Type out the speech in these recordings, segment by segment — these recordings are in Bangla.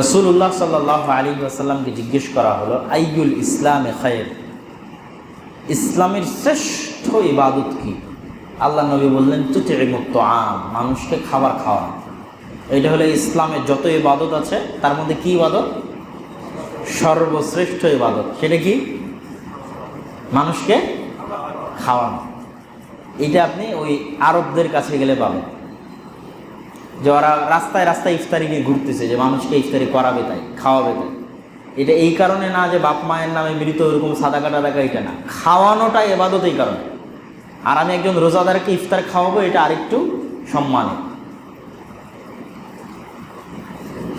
রসুল্লাহ সাল্লাহ আলী আসাল্লামকে জিজ্ঞেস করা হলো আইগুল ইসলামে খায়ের? ইসলামের শ্রেষ্ঠ ইবাদত কি? আল্লাহ নবী বললেন তুতে মুক্ত আম মানুষকে খাবার খাওয়া এটা হলো ইসলামের যত ইবাদত আছে, তার মধ্যে কি ইবাদত? সর্বশ্রেষ্ঠ ইবাদত। সেটা কি? মানুষকে খাওয়ানো। এটা আপনি ওই আরবদের কাছে গেলে পাবেন। যে ওরা রাস্তায় রাস্তায় ইফতারি নিয়ে ঘুরতেছে, যে মানুষকে ইফতারি করাবে তাই, খাওয়াবে তাই। এটা এই কারণে না যে বাপ মায়ের নামে মৃত ওরকম সাদা কাটা দেখা এটা না, খাওয়ানোটা এবাদত এই কারণে। আর আমি একজন রোজাদারকে ইফতার খাওয়াবো, এটা আরেকটু সম্মানিত।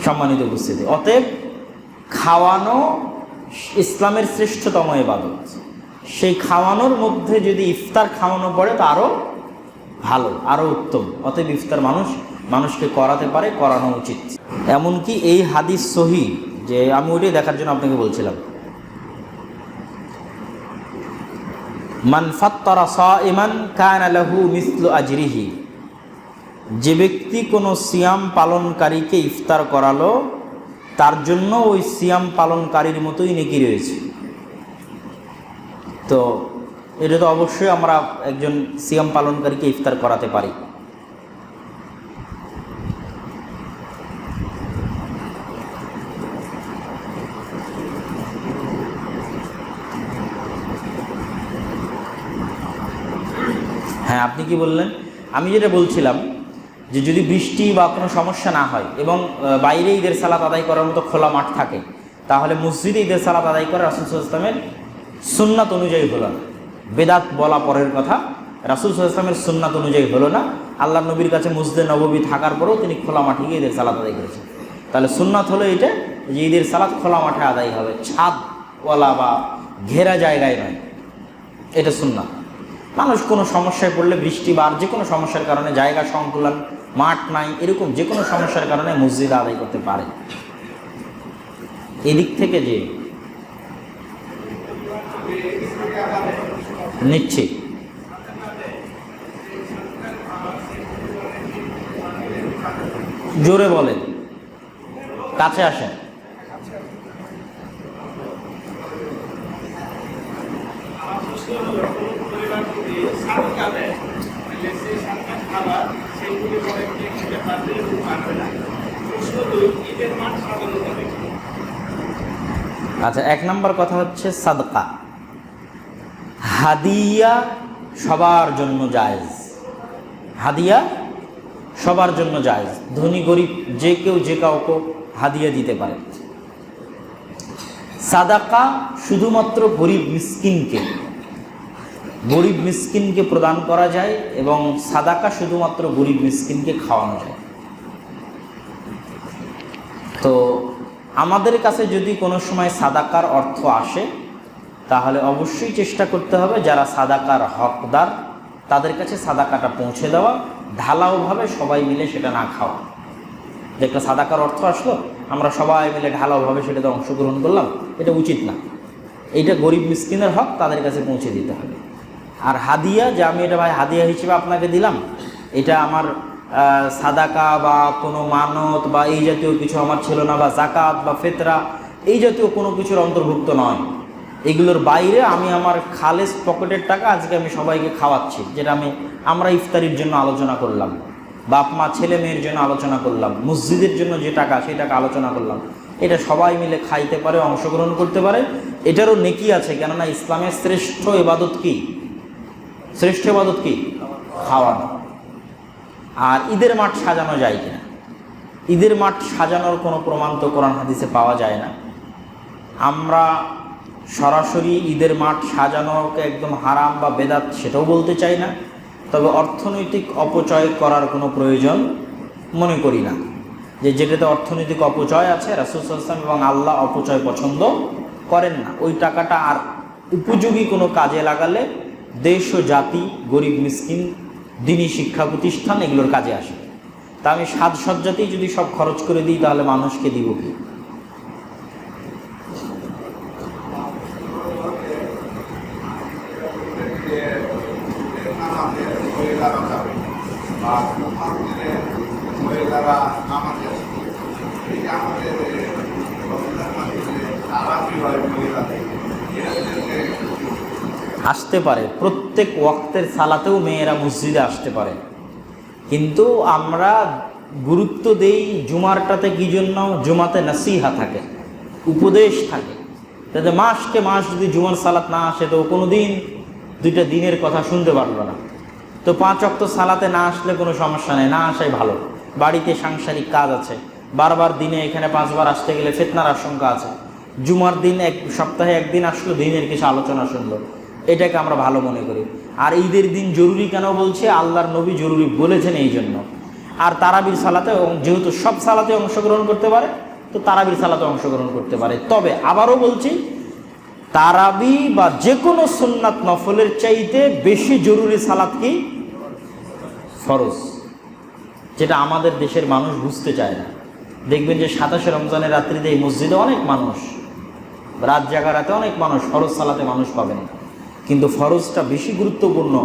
সম্মানিত উপস্থিতি। অতএব খাওয়ানো ইসলামের শ্রেষ্ঠতম এবাদত। সেই খাওয়ানোর মধ্যে যদি ইফতার খাওয়ানো পড়ে, তা আরও ভালো আরও উত্তম। অতএব ইফতার মানুষ মানুষকে করাতে পারে, করানো উচিত। এমনকি এই হাদিস সহি, যে আমি ওইটাই দেখার জন্য আপনাকে বলছিলাম। মান ফাত্তারা সাইমান কানা লাহু মিসলু আজরিহি। যে ব্যক্তি কোনো সিয়াম পালনকারীকে ইফতার করালো, তার জন্য ওই সিয়াম পালনকারীর মতোই নেকি রয়েছে। তো এটা তো অবশ্যই আমরা একজন সিয়াম পালনকারীকে ইফতার করাতে পারি। আপনি কি বললেন? আমি যেটা বলছিলাম যে যদি বৃষ্টি বা কোনো সমস্যা না হয় এবং বাইরে ঈদের সালাত আদায় করার মতো খোলা মাঠ থাকে, তাহলে মসজিদে ঈদের সালাত আদায় করা রাসুল ইসলামের সুন্নাত অনুযায়ী হলো না। বেদাত বলা পরের কথা, রাসুল ইসলামের সুন্নাত অনুযায়ী হলো না। আল্লাহ নবীর কাছে মসজিদে নববী থাকার পরেও তিনি খোলা মাঠে গিয়ে ঈদের সালাত আদায় করেছেন। তাহলে সুন্নাত হলো এটা যে ঈদের সালাত খোলা মাঠে আদায় হবে। ছাদওয়ালা বা ঘেরা জায়গায় নয়। এটা সুন্নাত। মানুষ কোনো সমস্যায় পড়লে বৃষ্টি বা যে কোনো সমস্যার কারণে জায়গা সংকুলন, মাঠ নাই, এরকম যে কোনো সমস্যার কারণে মসজিদ আদায় করতে পারে। এদিক থেকে যে নিচ্ছে, জোরে বলেন, কাছে আসেন। আচ্ছা এক নম্বর কথা হচ্ছে সাদকা। হাদিয়া সবার জন্য জায়েজ। হাদিয়া সবার জন্য জায়েজ। ধনী, গরিব, যে কেউ, যে কাউকে হাদিয়া দিতে পারে। সাদাকা শুধুমাত্র গরিব, মিসকিনকে গরিব মিসকিনকে প্রদান করা যায় এবং সাদাকা শুধুমাত্র গরিব মিসকিনকে খাওয়ানো যায়। তো আমাদের কাছে যদি কোনো সময় সাদাকার অর্থ আসে, তাহলে অবশ্যই চেষ্টা করতে হবে যারা সাদাকার হকদার, তাদের কাছে সাদাকাটা পৌঁছে দেওয়া, ঢালাওভাবে সবাই মিলে সেটা না খাওয়া। একটা সাদাকার অর্থ আসলো, আমরা সবাই মিলে ঢালাওভাবে সেটাতে অংশগ্রহণ করলাম, এটা উচিত না। এইটা গরিব মিসকিনের হক, তাদের কাছে পৌঁছে দিতে হবে। আর হাদিয়া, যে আমি এটা ভাই হাদিয়া হিসেবে আপনাকে দিলাম, এটা আমার সাদাকা বা কোনো মানত বা এই জাতীয় কিছু আমার ছিল না, বা জাকাত বা ফেতরা, এই জাতীয় কোনো কিছুর অন্তর্ভুক্ত নয়। এগুলোর বাইরে আমি আমার খালেস পকেটের টাকা আজকে আমি সবাইকে খাওয়াচ্ছি, যেটা আমি, আমরা ইফতারির জন্য আলোচনা করলাম, বাপ মা, ছেলে মেয়ের জন্য আলোচনা করলাম, মসজিদের জন্য যে টাকা, সেই টাকা আলোচনা করলাম। এটা সবাই মিলে খাইতে পারে, অংশগ্রহণ করতে পারে। এটারও নেকি আছে, কেননা ইসলামের শ্রেষ্ঠ এবাদত কি? শ্রেষ্ঠ এবাদত কি? খাওয়ানো আর ঈদের মাঠ সাজানো যায় কিনা? ঈদের মাঠ সাজানোর কোনো প্রমাণ তো কোরআন হাদিসে পাওয়া যায় না। আমরা সরাসরি ঈদের মাঠ সাজানোকে একদম হারাম বা বেদাত সেটাও বলতে চাই না, তবে অর্থনৈতিক অপচয় করার কোনো প্রয়োজন মনে করি না। যে যেটাতে অর্থনৈতিক অপচয় আছে রাসুলসাল্লাম এবং আল্লাহ অপচয় পছন্দ করেন না। ওই টাকাটা আর উপযোগী কোনো কাজে লাগালে দেশ ও জাতি, গরিব, মিসকিন, দিনী শিক্ষা প্রতিষ্ঠান এগুলোর কাজে আসে। তা আমি সাজসজ্জাতেই যদি সব খরচ করে দিই, তাহলে মানুষকে দিব কি মহিলারা যাবে বা মহিলারা আমাদের এই যে আমাদের আসতে পারে। প্রত্যেক ওয়াক্তের সালাতেও মেয়েরা মসজিদে আসতে পারে। কিন্তু আমরা গুরুত্ব দেই জুমারটাতে কি জন্য? জুমাতে নাসিহা থাকে, উপদেশ থাকে। তাতে মাসকে মাস যদি জুমার সালাত না আসে, তো কোনো দিন দুইটা দিনের কথা শুনতে পারল না। তো পাঁচ অক্ত সালাতে না আসলে কোনো সমস্যা নেই, না আসাই ভালো। বাড়িতে সাংসারিক কাজ আছে। বারবার দিনে এখানে পাঁচবার আসতে গেলে ফেতনার আশঙ্কা আছে। জুমার দিন এক, সপ্তাহে একদিন আসলো, দিনের কিছু আলোচনা শুনলো। এটাকে আমরা ভালো মনে করি। আর ঈদের দিন জরুরি কেন বলছে? আল্লাহর নবী জরুরি বলেছেন এই জন্য। আর তারাবির সালাতে যেহেতু সব সালাতে অংশগ্রহণ করতে পারে, তো তারাবির সালাতে অংশগ্রহণ করতে পারে। তবে আবারও বলছি, তারাবি বা যে কোনো সুন্নাত নফলের চাইতে বেশি জরুরি সালাত কি? ফরজ। যেটা আমাদের দেশের মানুষ বুঝতে চায় না। দেখবেন যে সাতাশে রমজানের রাত্রিতে এই মসজিদে অনেক মানুষ, রাত জাগা রাতে অনেক মানুষ ফরজ সালাতে মানুষ পাবেন কিন্তু ফরজটা বেশি গুরুত্বপূর্ণ।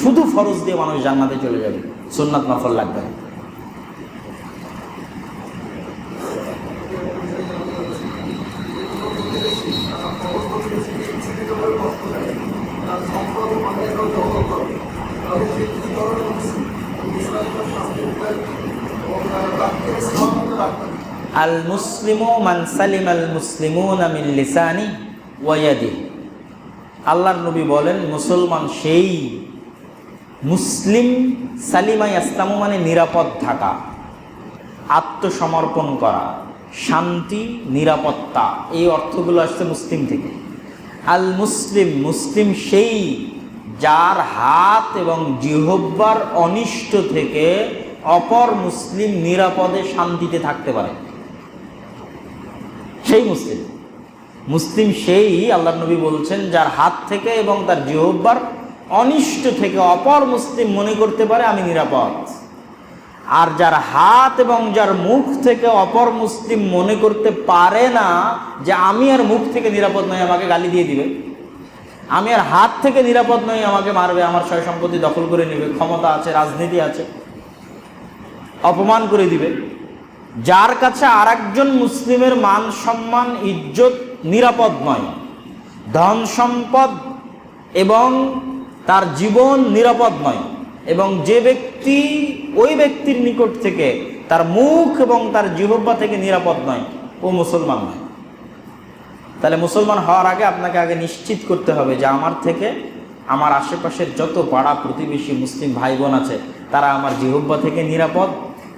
শুধু ফরজ দিয়ে মানুষ জান্নাতে চলে যাবে। সুন্নাত নফল লাগবে না। আল মুসলিমু মান সালিম আল মুসলিমুন মিন লিসানি আল্লাহর নবী বলেন, মুসলমান সেই মুসলিম সালিমাই ইসলামু মানে নিরাপদ থাকা, আত্মসমর্পণ করা, শান্তি, নিরাপত্তা, এই অর্থগুলো আসছে মুসলিম থেকে। আল মুসলিম মুসলিম সেই যার হাত এবং জিহব্বার অনিষ্ট থেকে অপর মুসলিম নিরাপদে শান্তিতে থাকতে পারে। সেই মুসলিম। মুসলিম সেই আল্লাহ নবী বলছেন, যার হাত থেকে এবং তার জিহব্বার অনিষ্ট থেকে অপর মুসলিম মনে করতে পারে আমি নিরাপদ। আর যার হাত এবং যার মুখ থেকে অপর মুসলিম মনে করতে পারে না যে আমি আর মুখ থেকে নিরাপদ নয় আমাকে গালি দিয়ে দিবে। আমি আর হাত থেকে নিরাপদ নই, আমাকে মারবে, আমার সয় সম্পত্তি দখল করে নেবে, ক্ষমতা আছে, রাজনীতি আছে, অপমান করে দিবে। যার কাছে আর মুসলিমের মান, সম্মান, ইজ্জত নিরাপদ নয়। ধন সম্পদ এবং তার জীবন নিরাপদ নয় এবং যে ব্যক্তি ওই ব্যক্তির নিকট থেকে তার মুখ এবং তার জিহব্বা থেকে নিরাপদ নয়, ও মুসলমান নয়। তাহলে মুসলমান হওয়ার আগে আপনাকে আগে নিশ্চিত করতে হবে যে আমার থেকে আমার আশেপাশের যত পাড়া প্রতিবেশী মুসলিম ভাই বোন আছে, তারা আমার জিহব্বা থেকে নিরাপদ,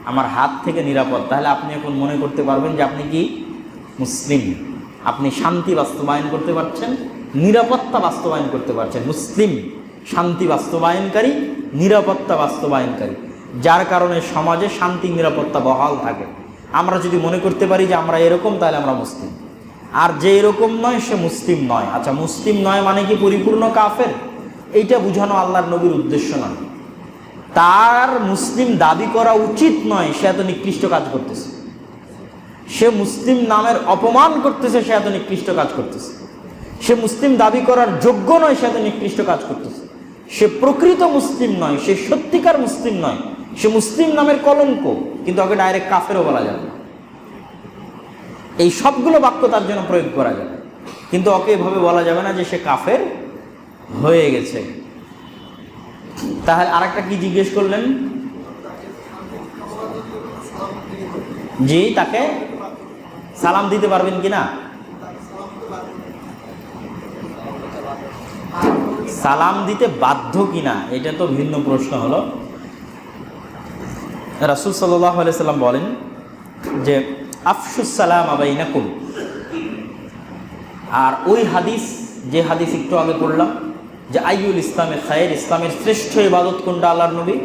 আমার হাত থেকে নিরাপদ। তাহলে আপনি এখন মনে করতে পারবেন যে আপনি কি? মুসলিম। আপনি শান্তি বাস্তবায়ন করতে পারছেন, নিরাপত্তা বাস্তবায়ন করতে পারছেন। মুসলিম শান্তি বাস্তবায়নকারী, নিরাপত্তা বাস্তবায়নকারী। যার কারণে সমাজে শান্তি, নিরাপত্তা বহাল থাকে। আমরা যদি মনে করতে পারি যে আমরা এরকম, তাহলে আমরা মুসলিম। আর যে এরকম নয়, সে মুসলিম নয়। আচ্ছা মুসলিম নয় মানে কি পরিপূর্ণ কাফের? এইটা বুঝানো আল্লাহর নবীর উদ্দেশ্য নয়। তার মুসলিম দাবি করা উচিত নয়, সে এত নিকৃষ্ট কাজ করতেছে। সে মুসলিম নামের অপমান করতেছে, সে এত নিকৃষ্ট কাজ করতেছে। সে মুসলিম দাবি করার যোগ্য নয়, সে এত নিকৃষ্ট কাজ করতেছে। সে প্রকৃত মুসলিম নয়, সে সত্যিকার মুসলিম নয়। সে মুসলিম নামের কলঙ্ক, কিন্তু ওকে ডাইরেক্ট কাফেরও বলা যাবে। এই সবগুলো বাক্য তার জন্য প্রয়োগ করা যাবে। কিন্তু ওকে এভাবে বলা যাবে না যে সে কাফের হয়ে গেছে। তাহলে আরেকটা কি জিজ্ঞেস করলেন? জি, তাকে? সালাম দিতে পারবেন কি না সালাম দিতে বাধ্য কিনা? এটা তো ভিন্ন প্রশ্ন হলো। রাসুল সাল্লাহ সাল্লাম বলেন যে আফসুস সালাম আবাইনাকুম আর ওই হাদিস, যে হাদিস একটু আগে পড়লাম, যে আইউল ইসলামের খায়ের, ইসলামের শ্রেষ্ঠ ইবাদত কোনটা আল্লাহর নবী?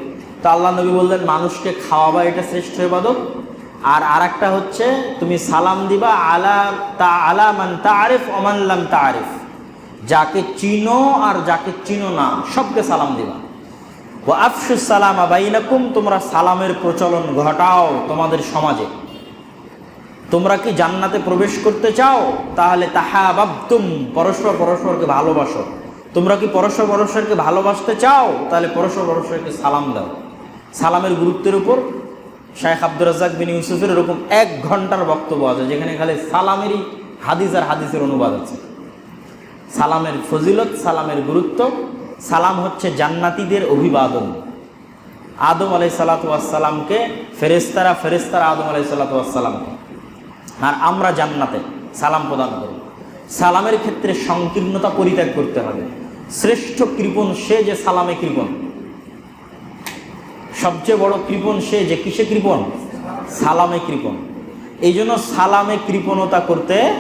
তা আল্লাহ নবী বললেন, মানুষকে খাওয়াবা এটা শ্রেষ্ঠ ইবাদত আর আরেকটা হচ্ছে তুমি সালাম দিবা আলা তা আলা মান তারিফ অমানলাম তারিফ যাকে চিনো আর যাকে চিনো না, সবকে সালাম দিবা। ও আফসুস সালাম আবাইনাকুম তোমরা সালামের প্রচলন ঘটাও তোমাদের সমাজে। তোমরা কি জান্নাতে প্রবেশ করতে চাও? তাহলে তাহা বাবতুম পরস্পর পরস্পরকে ভালোবাসো। তোমরা কি পরস্পর পরস্পরকে ভালোবাসতে চাও? তাহলে পরস্পর পরস্পরকে সালাম দাও। সালামের গুরুত্বের উপর শায়েখ আব্দুর রাজ্জাক বিন ইউসুফের এরকম এক ঘণ্টার বক্তব্য আছে, যেখানে খালি সালামেরই হাদিস আর হাদিসের অনুবাদ আছে। সালামের ফজিলত, সালামের গুরুত্ব, সালাম হচ্ছে জান্নাতিদের অভিবাদন। আদম আলাই সালাতামকে ফেরেস্তারা ফেরেস্তারা আদম আলাই সালাতামকে আর আমরা জান্নাতে সালাম প্রদান করি। সালামের ক্ষেত্রে সংকীর্ণতা পরিত্যাগ করতে হবে। শ্রেষ্ঠ কৃপণ সে যে সালামে কৃপণ। সবচেয়ে বড় কৃপণ সে যে কিসে কৃপণ? সালামে কৃপণ। এই জন্য সালামে কৃপণতা করতে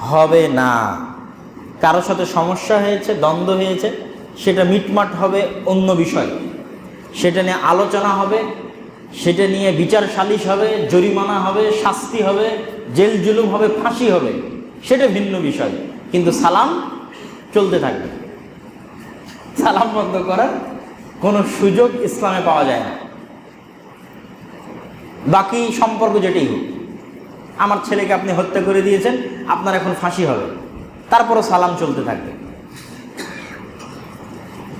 হবে না। কারও সাথে সমস্যা হয়েছে, দ্বন্দ্ব হয়েছে, সেটা মিটমাট হবে অন্য বিষয়। সেটা নিয়ে আলোচনা হবে, সেটা নিয়ে বিচার সালিশ হবে, জরিমানা হবে, শাস্তি হবে, জেল জুলুম হবে, ফাঁসি হবে, সেটা ভিন্ন বিষয়। কিন্তু সালাম চলতে থাকবে। সালাম বন্ধ করার কোনো সুযোগ ইসলামে পাওয়া যায় না। বাকি সম্পর্ক যেটাই হোক আমার ছেলেকে আপনি হত্যা করে দিয়েছেন, আপনার এখন ফাঁসি হবে। তারপরও সালাম চলতে থাকবে।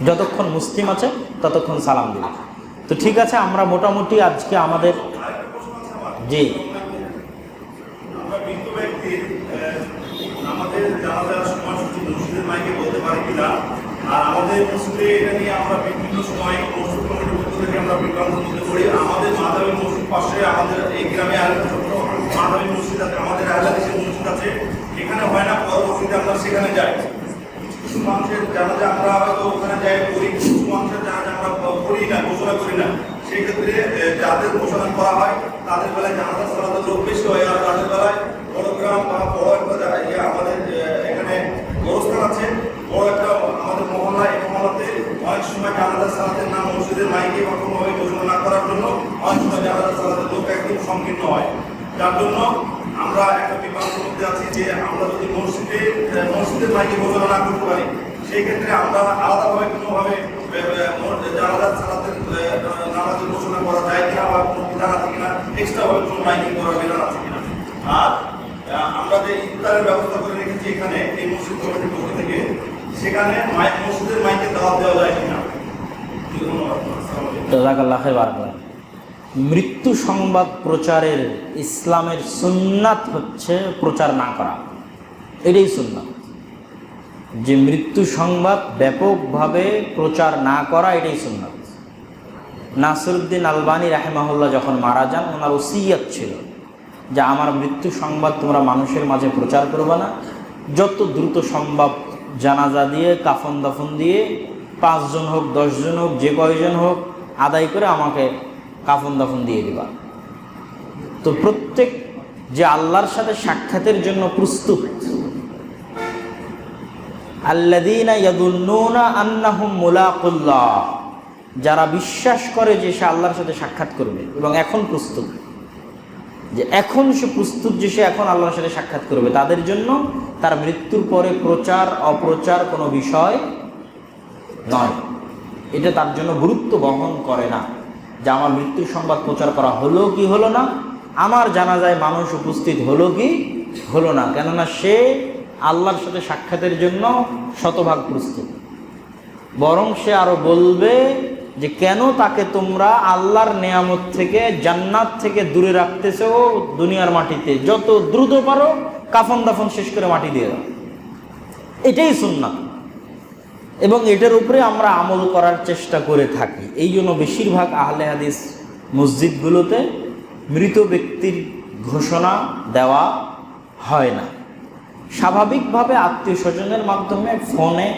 যতক্ষণ মুসলিম আছে, ততক্ষণ সালাম দিবে। তো ঠিক আছে, আমরা মোটামুটি আজকে আমাদের জি আমরা মৃত ব্যক্তির আহ, আমাদের যারা যারা সময়সূচি মসজিদের মাইকে বলতে পারি কিনা আর মসজিদে এটা নিয়ে আমরা বিভিন্ন সময় মসজিদ কমিটির পক্ষ থেকে আমরা মধ্যে পড়ি আমাদের মাধবী মসজিদ পাশে আমাদের এই গ্রামে আরেকটা মসজিদ আছে, আমাদের আহলাদিসের মসজিদ আছে। এখানে হয় না পরবর্তীতে আমরা সেখানে যাই। কিছু মানুষের জানা যায়, আমরা হয়তো ওখানে যাই করি, কিছু মানুষের জানা যায় আমরা করি না, ঘোষণা করি না। সেই ক্ষেত্রে যাদের ঘোষণা করা হয়, তাদের বেলায় জানাজার সালাতের লোক বেশি হয় আর তাদের বেলায় বড় গ্রাম বা বড় একটা জায়গায় যে আমাদের আহ, এখানে গোরস্থান আছে বড় একটা আমাদের মহল্লা এই মহল্লাতে সময় জানাজার সালাতের নাম মসজিদের মাইকে বা কোনোভাবে ঘোষণা না করার জন্য অনেক সময় জানাজার সালাতের লোক একদম সংকীর্ণ হয়। যার জন্য আমরা একটা বিভ্রান্তির মধ্যে আছি যে আমরা যদি মসজিদে মসজিদের মাইকে ঘোষণা না করতে পারি, সেই ক্ষেত্রে আমরা আলাদাভাবে কোনোভাবে জানাজার সালাতের নামাজের ঘোষণা করা যায় কিনা বা কোনো বিধান আছে কিনা এক্সট্রা ভাবে কোনো মাইকিং করার বিধান আছে কিনা। আর আমরা যে ইফতারের ব্যবস্থা করে রেখেছি এখানে, এই মসজিদ কমিটির পক্ষ থেকে, সেখানে মসজিদের মাইকে দাওয়াত দেওয়া যায় কিনা। জাজাকাল্লাহ মৃত্যু সংবাদ প্রচারের ইসলামের সুন্নাত হচ্ছে প্রচার না করা। এটাই সুন্নাত। যে মৃত্যু সংবাদ ব্যাপকভাবে প্রচার না করা, এটাই সুন্নাত। নাসরুদ্দিন আলবানী রাহেমাহুল্লাহ যখন মারা যান, ওনার ওসিয়াত ছিল যে, আমার মৃত্যু সংবাদ তোমরা মানুষের মাঝে প্রচার করবে না। যত দ্রুত সম্ভব জানাজা দিয়ে, কাফন দাফন দিয়ে, পাঁচজন হোক, দশজন হোক, যে কয়জন হোক আদায় করে আমাকে কাফন দাফন দিয়ে দিবা। তো প্রত্যেক যে আল্লাহর সাথে সাক্ষাতের জন্য প্রস্তুত মুলাকুল্লাহ, যারা বিশ্বাস করে যে সে আল্লাহর সাথে সাক্ষাৎ করবে এবং এখন প্রস্তুত, যে এখন সে প্রস্তুত যে সে এখন আল্লাহর সাথে সাক্ষাৎ করবে, তাদের জন্য তার মৃত্যুর পরে প্রচার অপ্রচার কোনো বিষয় নয়। এটা তার জন্য গুরুত্ব বহন করে না। যে আমার মৃত্যুর সংবাদ প্রচার করা হলো কি হলো না? আমার জানা যায় মানুষ উপস্থিত হলো কি হলো না? কেননা সে আল্লাহর সাথে সাক্ষাতের জন্য শতভাগ প্রস্তুত। বরং সে আরও বলবে যে, কেন তাকে তোমরা আল্লাহর নেয়ামত থেকে জান্নাত থেকে দূরে রাখতেছো দুনিয়ার মাটিতে? যত দ্রুত পারো কাফন দাফন শেষ করে মাটি দিয়ে দাও। এটাই সুন্নাত। এবং এটার উপরে আমরা আমল করার চেষ্টা করে থাকি। এই জন্য বেশিরভাগ আহলে হাদিস মসজিদগুলোতে মৃত ব্যক্তির ঘোষণা দেওয়া হয় না। স্বাভাবিকভাবে আত্মীয় স্বজনের মাধ্যমে ফোনে,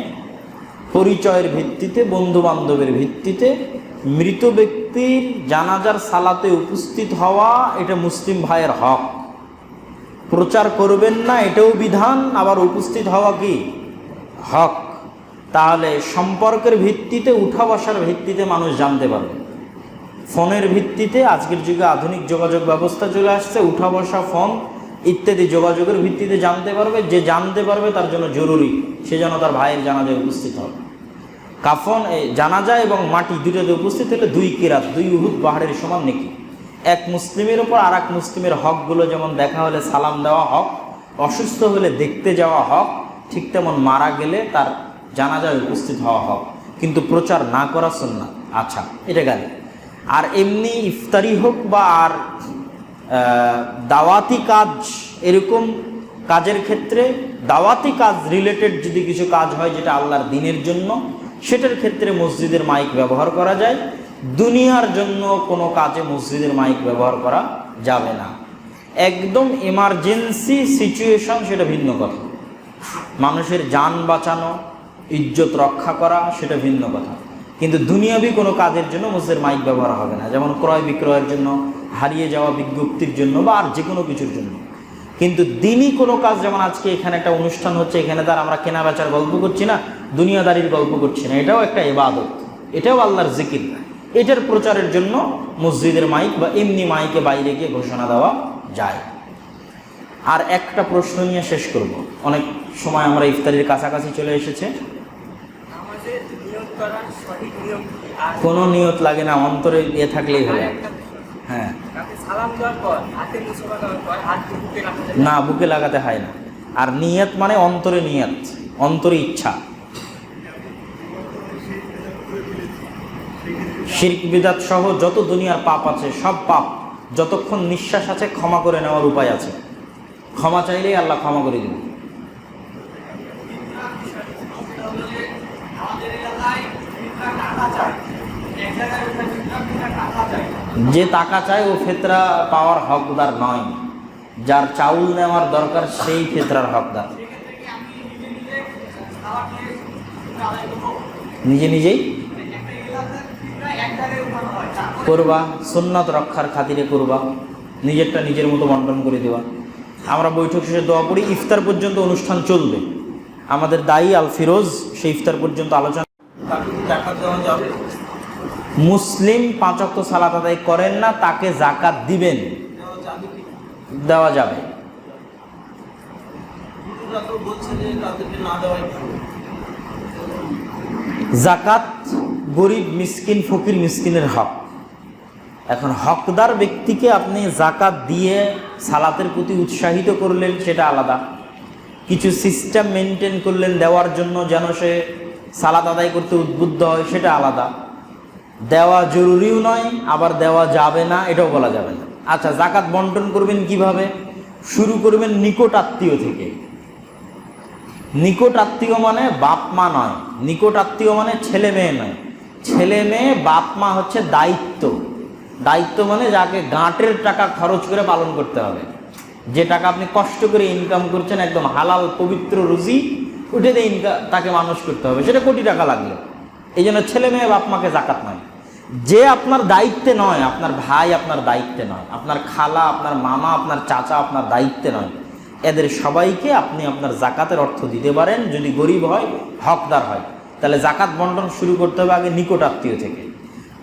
পরিচয়ের ভিত্তিতে বন্ধু বান্ধবের ভিত্তিতে মৃত ব্যক্তির জানাজার সালাতে উপস্থিত হওয়া এটা মুসলিম ভাইয়ের হক। প্রচার করবেন না, এটাও বিধান, আবার উপস্থিত হওয়া কি? হক। তাহলে সম্পর্কের ভিত্তিতে, উঠা বসার ভিত্তিতে মানুষ জানতে পারবে। ফোনের ভিত্তিতে, আজকের যুগে আধুনিক যোগাযোগ ব্যবস্থা চলে আসছে, উঠা বসা ফোন ইত্যাদি যোগাযোগের ভিত্তিতে জানতে পারবে, যে জানতে পারবে তার জন্য জরুরি, সে যেন তার ভাইয়ের জানাজায় উপস্থিত হবে কাফন জানাজা এবং মাটি দুটোতে উপস্থিত হলে দুই কিরাত, দুই উহুদ পাহাড়ের সমান নাকি। এক মুসলিমের ওপর আর এক মুসলিমের হকগুলো যেমন দেখা হলে সালাম দেওয়া হক, অসুস্থ হলে দেখতে যাওয়া হক, ঠিক তেমন মারা গেলে তার জানাজায় উপস্থিত হওয়া হক, কিন্তু প্রচার না করা না আচ্ছা এটা গেল। আর এমনি ইফতারি হোক বা আর দাওয়াতি কাজ এরকম কাজের ক্ষেত্রে, দাওয়াতি কাজ রিলেটেড যদি কিছু কাজ হয় যেটা আল্লাহর দিনের জন্য, সেটার ক্ষেত্রে মসজিদের মাইক ব্যবহার করা যায়। দুনিয়ার জন্য কোনো কাজে মসজিদের মাইক ব্যবহার করা যাবে না। একদম এমার্জেন্সি সিচুয়েশন সেটা ভিন্ন কথা। মানুষের যান বাঁচানো ইজ্জত রক্ষা করা, সেটা ভিন্ন কথা। কিন্তু দুনিয়াবি কোনো কাজের জন্য মসজিদের মাইক ব্যবহার হবে না। যেমন ক্রয় বিক্রয়ের জন্য, হারিয়ে যাওয়া বিজ্ঞপ্তির জন্য বা আর যে কোনো কিছুর জন্য। কিন্তু দিনই কোনো কাজ, যেমন আজকে এখানে একটা অনুষ্ঠান হচ্ছে, এখানে তার আমরা কেনা বেচার গল্প করছি না, দুনিয়াদারির গল্প করছি না। এটাও একটা এবাদত এটাও আল্লাহর জিকির। এটার প্রচারের জন্য মসজিদের মাইক বা এমনি মাইকে বাইরে গিয়ে ঘোষণা দেওয়া যায়। আর একটা প্রশ্ন নিয়ে শেষ করব। অনেক সময় আমরা ইফতারির কাছাকাছি চলে এসেছে আমাদের নিয়োগ করার সঠিক নিয়ম কি? আর কোনো নিয়ত লাগে না, অন্তরে ইয়ে থাকলেই একটা হ্যাঁ। না, বুকে লাগাতে হয় না। আর নিয়ত মানে অন্তরে নিয়ত, অন্তরে ইচ্ছা। শিরক বিদাত সহ যত দুনিয়ার পাপ আছে, সব পাপ, যতক্ষণ নিঃশ্বাস আছে, ক্ষমা করে নেওয়ার উপায় আছে। ক্ষমা চাইলেই আল্লাহ ক্ষমা করে দিবে যে টাকা চায় ও ফেতরা পাওয়ার হকদার নয়। যার চাউল নেওয়ার দরকার সেই ফেতরার হকদার। নিজে নিজেই করবা, সুন্নত রক্ষার খাতিরে করবা, নিজেরটা নিজের মতো বন্টন করে দেওয়া। আমরা বৈঠক শেষে দোয়া পড়ি ইফতার পর্যন্ত অনুষ্ঠান চলবে। আমাদের দায়ী আল ফিরোজ, সেই ইফতার পর্যন্ত আলোচনা দেখা যাবে মুসলিম পাঁচক্ত সালাত আদায় করেন না, তাকে জাকাত দিবেন। দেওয়া যাবে। জাকাত গরিব মিসকিন, ফকির মিসকিনের হক। এখন হকদার ব্যক্তিকে আপনি জাকাত দিয়ে সালাতের প্রতি উৎসাহিত করলেন, সেটা আলাদা। কিছু সিস্টেম মেনটেন করলেন, দেওয়ার জন্য যেন সে সালাত আদায় করতে উদ্বুদ্ধ হয়, সেটা আলাদা। দেওয়া জরুরিও নয়, আবার দেওয়া যাবে না, এটাও বলা যাবে না। আচ্ছা জাকাত বন্টন করবেন কীভাবে? শুরু করবেন নিকট আত্মীয় থেকে। নিকট আত্মীয় মানে বাপ মা নয়, নিকট আত্মীয় মানে ছেলে মেয়ে নয়। ছেলে মেয়ে, বাপ মা হচ্ছে দায়িত্ব। দায়িত্ব মানে যাকে গাঁটের টাকা খরচ করে পালন করতে হবে। যে টাকা আপনি কষ্ট করে ইনকাম করছেন, একদম হালাল, পবিত্র রুজি উঠে দিয়ে ইনকাম তাকে মানুষ করতে হবে। সেটা কোটি টাকা লাগল। এই জন্য ছেলে মেয়ে বাপ মাকে জাকাত নয় যে আপনার দায়িত্বে নয়, আপনার ভাই আপনার দায়িত্বে নয়, আপনার খালা, আপনার মামা, আপনার চাচা আপনার দায়িত্বে নয়। এদের সবাইকে আপনি আপনার জাকাতের অর্থ দিতে পারেন, যদি গরিব হয়, হকদার হয়। তাহলে জাকাত বন্টন শুরু করতে হবে আগে নিকট আত্মীয় থেকে।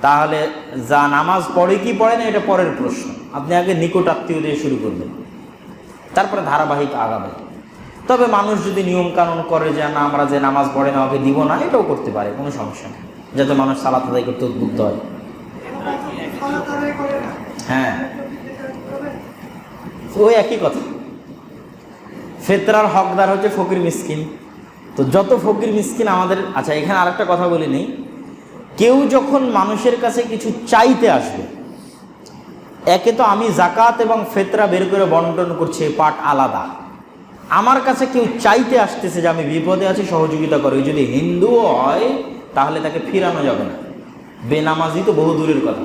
তাহলে যা নামাজ পড়ে কি পড়ে না, এটা পরের প্রশ্ন। আপনি আগে নিকট আত্মীয় দিয়ে শুরু করবেন। তারপরে ধারাবাহিক আগাবে তবে মানুষ যদি নিয়মকানুন করে যে, না, আমরা যে নামাজ পড়ে না, ওকে দিব না, এটাও করতে পারে, কোনো সমস্যা নেই। যাতে মানুষ সালাত আদায় করতে উদ্বুদ্ধ হয়। হ্যাঁ। ওই একই কথা। ফেতরার হকদার হচ্ছে ফকির মিসকিন। তো যত ফকির মিসকিন আমাদের আচ্ছা এখানে আরেকটা কথা বলি নেই। কেউ যখন মানুষের কাছে কিছু চাইতে আসবে, একে তো আমি জাকাত এবং ফেতরা বের করে বন্টন করছি পাঠ আলাদা। আমার কাছে কেউ চাইতে আসতেছে যে আমি বিপদে আছি, সহযোগিতা করে। যদি হিন্দুও হয় তাহলে তাকে ফিরানো যাবে না। বেনামাজি তো বহু দূরের কথা।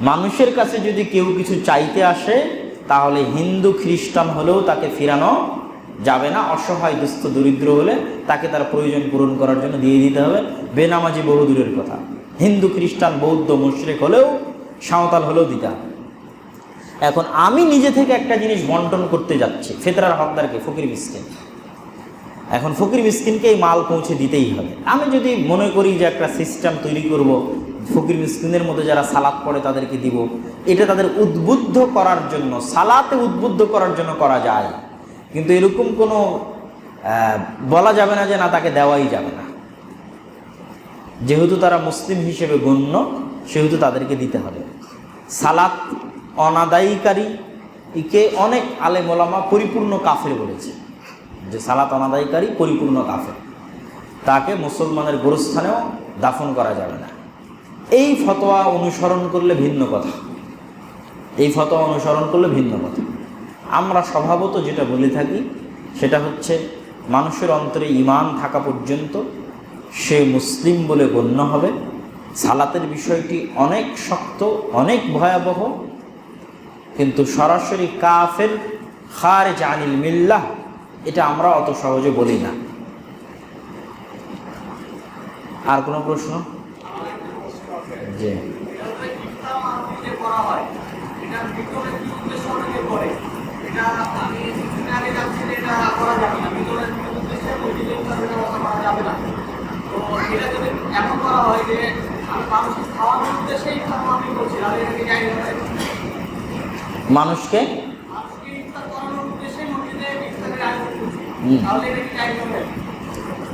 মানুষের কাছে যদি কেউ কিছু চাইতে আসে, তাহলে হিন্দু, খ্রিস্টান হলেও তাকে ফিরানো যাবে না। অসহায়, দুস্থ, দরিদ্র হলে তাকে তার প্রয়োজন পূরণ করার জন্য দিয়ে দিতে হবে। বেনামাজি বহু দূরের কথা। হিন্দু, খ্রিস্টান, বৌদ্ধ, মুশরিক হলেও, সাঁওতাল হলেও দিতে হবে। এখন আমি নিজে থেকে একটা জিনিস বন্টন করতে যাচ্ছি। ফেতরার হকদারকে, ফকির মিসকিন এখন ফকির মিসকিনকে এই মাল পৌঁছে দিতেই হবে। আমি যদি মনে করি যে একটা সিস্টেম তৈরি করব, ফকির মিসকিনের মধ্যে যারা সালাত পড়ে তাদেরকে দিব, এটা তাদের উদ্বুদ্ধ করার জন্য, সালাতে উদ্বুদ্ধ করার জন্য করা যায়। কিন্তু এরকম কোনো বলা যাবে না যে না, তাকে দেওয়াই যাবে না। যেহেতু তারা মুসলিম হিসেবে গণ্য, সেহেতু তাদেরকে দিতে হবে। সালাত অনাদায়ীকারী একে অনেক আলেমোলামা পরিপূর্ণ কাফের বলেছে। যে সালাত অনাদায়ীকারী পরিপূর্ণ কাফের তাকে মুসলমানের গোরস্থানেও দাফন করা যাবে না। এই ফতোয়া অনুসরণ করলে ভিন্ন কথা। এই ফতোয়া অনুসরণ করলে ভিন্ন কথা। আমরা স্বভাবত যেটা বলে থাকি, সেটা হচ্ছে মানুষের অন্তরে ইমান থাকা পর্যন্ত সে মুসলিম বলে গণ্য হবে। সালাতের বিষয়টি অনেক শক্ত, অনেক ভয়াবহ। কিন্তু সরাসরি কাফের খার জানিল মিল্লাহ এটা আমরা অত সহজে বলি না। আর কোনো প্রশ্ন? মানুষকে কি জায়গা হবে